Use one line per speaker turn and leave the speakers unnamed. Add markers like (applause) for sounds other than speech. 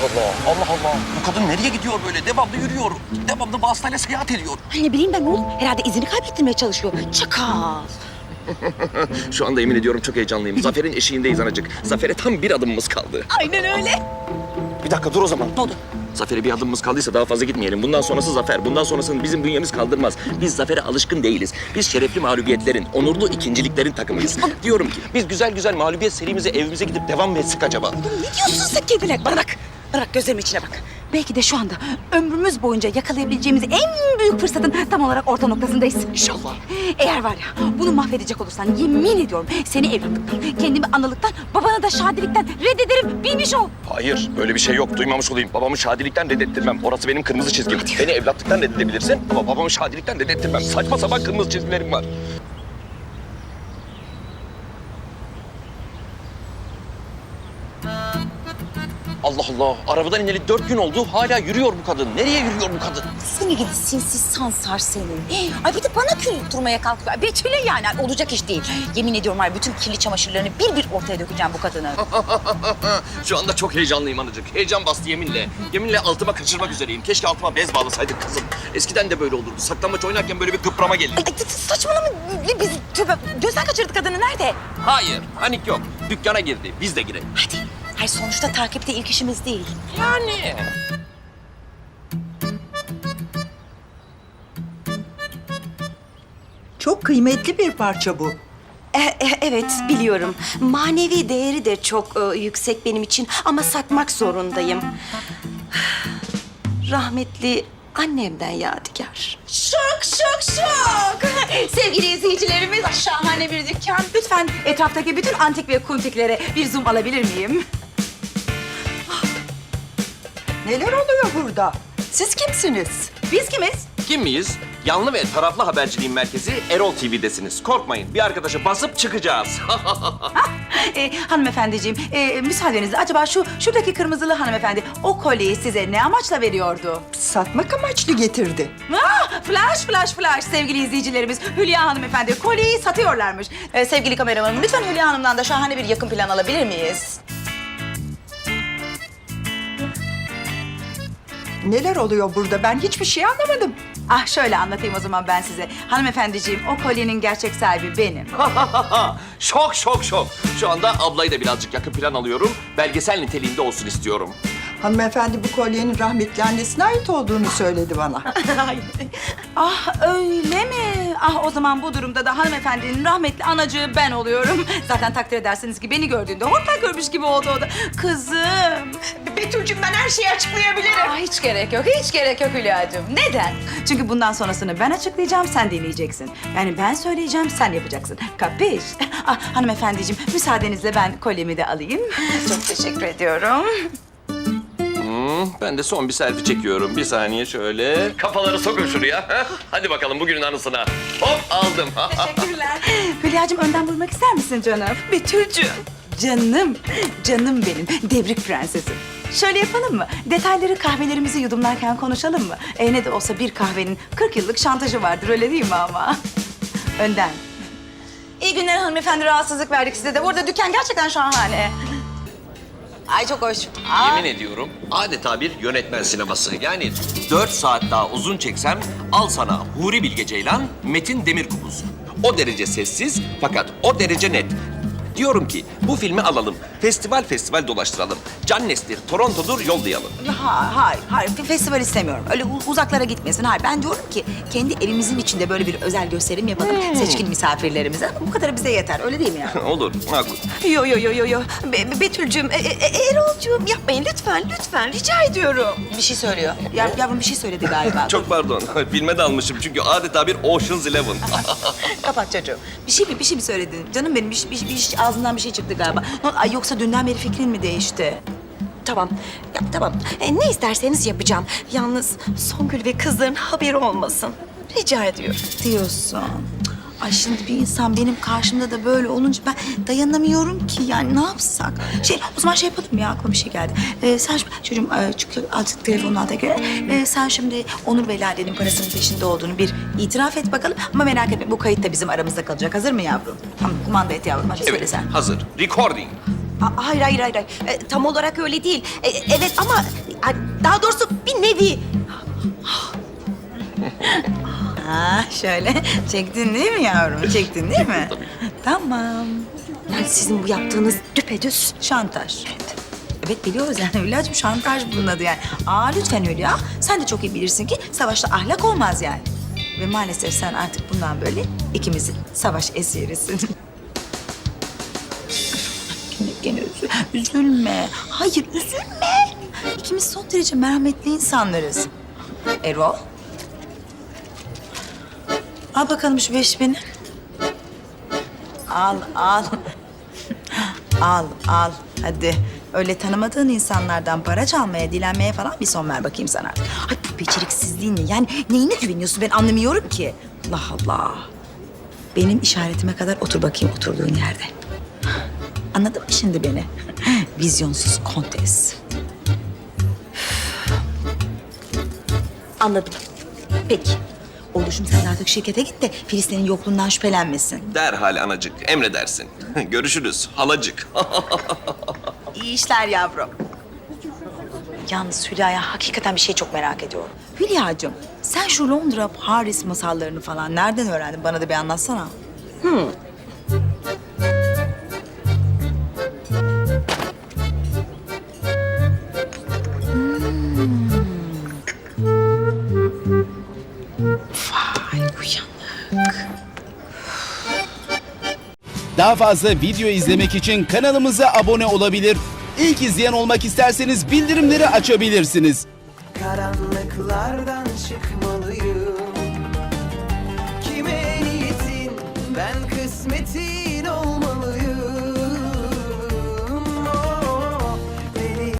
Allah, Allah Allah. Bu kadın nereye gidiyor böyle? Devamlı yürüyor. Devamlı vasıtayla seyahat ediyor.
Ay ne bileyim ben oğlum. Herhalde izini kaybettirmeye çalışıyor. Çakal. (laughs)
Şu anda yemin ediyorum çok heyecanlıyım. Zafer'in eşiğindeyiz anacık. Zafer'e tam bir adımımız kaldı.
Aynen öyle.
Bir dakika dur o zaman.
Ne oldu?
Zafer'e bir adımımız kaldıysa daha fazla gitmeyelim. Bundan sonrası Zafer. Bundan sonrasını bizim bünyemiz kaldırmaz. Biz Zafer'e alışkın değiliz. Biz şerefli mağlubiyetlerin, onurlu ikinciliklerin takımıyız. Diyorum ki biz güzel güzel mağlubiyet serimize evimize gidip devam mı etsek acaba?
Ne diyorsun sen kendine? Bana bak. Bırak gözlerimin içine bak. Belki de şu anda ömrümüz boyunca yakalayabileceğimiz en büyük fırsatın tam olarak orta noktasındayız.
İnşallah.
Eğer var ya bunu mahvedecek olursan yemin ediyorum seni evlatlıktan, kendimi analıktan, babanı da şadilikten reddederim bilmiş ol.
Hayır, öyle bir şey yok. Duymamış olayım. Babamı şadilikten reddettirmem. Orası benim kırmızı çizgim. Beni evlatlıktan reddedebilirsin ama babamı şadilikten reddettirmem. Saçma sapan kırmızı çizgilerim var. Allah. Arabadan ineli dört gün oldu. Hala yürüyor bu kadın. Nereye yürüyor bu kadın?
Seni gidi sinsiz sansar seni. Ay bir de bana kül tutturmaya kalkıyor. Ay Betül'e yani Ay olacak iş değil. Yemin ediyorum ya, bütün kirli çamaşırlarını bir bir ortaya dökeceğim bu kadının. (laughs)
Şu anda çok heyecanlıyım anacık. Heyecan bastı yeminle. Yeminle altıma kaçırmak üzereyim. Keşke altıma bez bağlasaydık kızım. Eskiden de böyle olurdu. Saklambaç oynarken böyle bir kıprama gelir.
Ay, ay, saçmalama. Biz tövbe, gözden kaçırdık kadını nerede?
Hayır, panik yok. Dükkana girdi. Biz de girelim.
Hadi. Hayır sonuçta takipte ilk işimiz değil.
Yani.
Çok kıymetli bir parça bu.
E, e, evet biliyorum. Manevi değeri de çok e, yüksek benim için ama satmak zorundayım. Rahmetli annemden yadigar.
Şok şok şok. (laughs) Sevgili izleyicilerimiz şahane bir dükkan. Lütfen etraftaki bütün antik ve kuntiklere bir zoom alabilir miyim?
Neler oluyor burada? Siz kimsiniz?
Biz kimiz?
Kim miyiz? Yanlı ve taraflı haberciliğin merkezi Erol TV'desiniz. Korkmayın. Bir arkadaşa basıp çıkacağız.
Ee, (laughs) hanımefendiciğim, e, müsaadenizle acaba şu şuradaki kırmızılı hanımefendi o kolyeyi size ne amaçla veriyordu?
Satmak amaçlı getirdi.
Ah, flash flash flash sevgili izleyicilerimiz. Hülya hanımefendi kolyeyi satıyorlarmış. Ee, sevgili kameramanım lütfen Hülya Hanım'dan da şahane bir yakın plan alabilir miyiz?
Neler oluyor burada? Ben hiçbir şey anlamadım.
Ah şöyle anlatayım o zaman ben size. Hanımefendiciğim o kolyenin gerçek sahibi benim. (laughs)
şok şok şok. Şu anda ablayı da birazcık yakın plan alıyorum. Belgesel niteliğinde olsun istiyorum.
Hanımefendi bu kolyenin rahmetli annesine ait olduğunu söyledi bana. (laughs)
ah öyle mi? Ah o zaman bu durumda da hanımefendinin rahmetli anacığı ben oluyorum. Zaten takdir edersiniz ki beni gördüğünde hortlak görmüş gibi oldu o da. Kızım. Betül'cüm ben her şeyi açıklayabilirim. Ah, hiç gerek yok, hiç gerek yok Hülya'cığım. Neden? Çünkü bundan sonrasını ben açıklayacağım, sen dinleyeceksin. Yani ben söyleyeceğim, sen yapacaksın. Kapiş? Ah hanımefendiciğim müsaadenizle ben kolyemi de alayım. Çok teşekkür ediyorum.
Ben de son bir selfie çekiyorum. Bir saniye şöyle. Kafaları sokun şuraya. Hadi bakalım bugünün anısına. Hop aldım. (laughs)
Teşekkürler. Hülya'cığım önden vurmak ister misin canım? Betül'cüğüm. Canım, canım benim. Devrik prensesim. Şöyle yapalım mı? Detayları kahvelerimizi yudumlarken konuşalım mı? E ne de olsa bir kahvenin 40 yıllık şantajı vardır öyle değil mi ama? Önden. İyi günler hanımefendi. Rahatsızlık verdik size de. Burada dükkan gerçekten şahane. Ay çok hoş. Aa,
Yemin ediyorum adeta bir yönetmen sineması. Yani dört saat daha uzun çeksem al sana Huri Bilge Ceylan, Metin Demirkubuz. O derece sessiz fakat o derece net. Diyorum ki bu filmi alalım, festival festival dolaştıralım. Cannes'tir, Toronto'dur yollayalım.
Ha, hayır, hayır. Bir festival istemiyorum. Öyle u- uzaklara gitmesin. Hayır, ben diyorum ki kendi evimizin içinde böyle bir özel gösterim yapalım. Seçkin misafirlerimize. Bu kadarı bize yeter. Öyle değil mi ya? (laughs)
Olur, makul.
Yo yo yo yo yo. Be- Be- Betül'cüğüm, e- e- Erol'cüğüm yapmayın lütfen lütfen rica ediyorum.
Bir şey söylüyor. Ya, yavrum bir şey söyledi galiba. (laughs)
Çok pardon, (laughs) filme dalmışım çünkü adeta bir Ocean's Eleven.
Kapat çocuğum. Bir şey mi, bir şey mi söyledin? Canım benim bir, şey- bir, bir, bir- ağzından bir şey çıktı galiba. Ay, yoksa dünden beri fikrin mi değişti?
Tamam ya, tamam E, ne isterseniz yapacağım. Yalnız Songül ve kızların haberi olmasın. Rica ediyorum.
Diyorsun. Ay şimdi bir insan benim karşımda da böyle olunca ben dayanamıyorum ki yani ne yapsak? Şey o zaman şey yapalım ya aklıma bir şey geldi. Ee, sen şimdi çocuğum e, çık artık telefonun altına göre. Ee, sen şimdi Onur ve Lale'nin parasının peşinde olduğunu bir itiraf et bakalım. Ama merak etme bu kayıt da bizim aramızda kalacak. Hazır mı yavrum? Tamam kumanda et yavrum hadi söyle
evet,
sen.
hazır. Recording.
A- hayır hayır hayır. hayır. E, tam olarak öyle değil. E, evet ama e, daha doğrusu bir nevi.
Ha şöyle çektin değil mi yavrum? Çektin değil mi? tamam.
Yani sizin bu yaptığınız düpedüz.
Şantaj. Evet biliyoruz yani Hülya'cığım şantaj bunun adı yani. Aa lütfen Hülya. Sen de çok iyi bilirsin ki savaşta ahlak olmaz yani. Ve maalesef sen artık bundan böyle ikimizin savaş esirisin. Gene, gene üzü- üzülme. Hayır üzülme. İkimiz son derece merhametli insanlarız. Erol. Al bakalım şu beş bini. Al, al. Al, al. Hadi. Öyle tanımadığın insanlardan para çalmaya, dilenmeye falan bir son ver bakayım sana. Ay bu beceriksizliğin ne? Yani neyine güveniyorsun ben anlamıyorum ki. Allah Allah. Benim işaretime kadar otur bakayım oturduğun yerde. Anladın mı şimdi beni? Vizyonsuz kontes.
Anladım. Peki.
Oluşum sen artık şirkete git de Filistin'in yokluğundan şüphelenmesin.
Derhal anacık, emredersin. (laughs) Görüşürüz halacık. (laughs)
İyi işler yavrum. Yalnız Hülya'ya hakikaten bir şey çok merak ediyorum. Hülya'cığım sen şu Londra, Paris masallarını falan nereden öğrendin? Bana da bir anlatsana. Vay
Daha fazla video izlemek için kanalımıza abone olabilir. İlk izleyen olmak isterseniz bildirimleri açabilirsiniz.
karanlıklardan çıkmalıyım Kime niyetin ben